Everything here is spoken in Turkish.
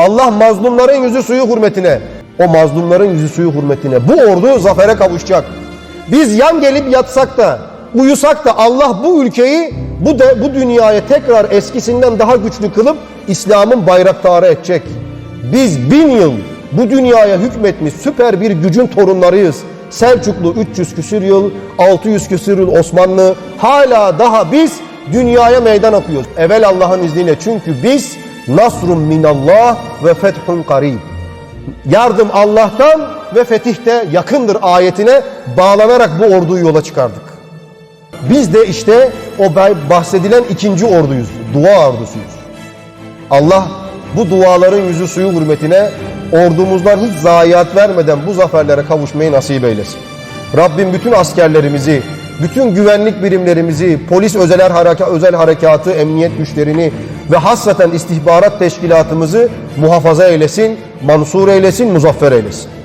Allah mazlumların yüzü suyu hürmetine, o mazlumların yüzü suyu hürmetine bu ordu zafere kavuşacak. Biz yan gelip yatsak da, uyusak da Allah bu ülkeyi bu de bu dünyaya tekrar eskisinden daha güçlü kılıp İslam'ın bayraktarı edecek. Biz bin yıl bu dünyaya hükmetmiş süper bir gücün torunlarıyız. Selçuklu 300 küsür yıl, 600 küsür yıl Osmanlı hala daha biz dünyaya meydan okuyoruz. Evvel Allah'ın izniyle çünkü biz nasrun minallah ve fethun karib. Yardım Allah'tan ve fetih de yakındır ayetine bağlanarak bu orduyu yola çıkardık. Biz de işte o bahsedilen ikinci orduyuz. Dua ordusuyuz. Allah bu duaların yüzü suyu hürmetine ordumuzdan hiç zayiat vermeden bu zaferlere kavuşmayı nasip eylesin. Rabbim bütün askerlerimizi, bütün güvenlik birimlerimizi, polis özel, hareka, özel harekatı, emniyet güçlerini ve hasreten istihbarat teşkilatımızı muhafaza eylesin, mansur eylesin, muzaffer eylesin.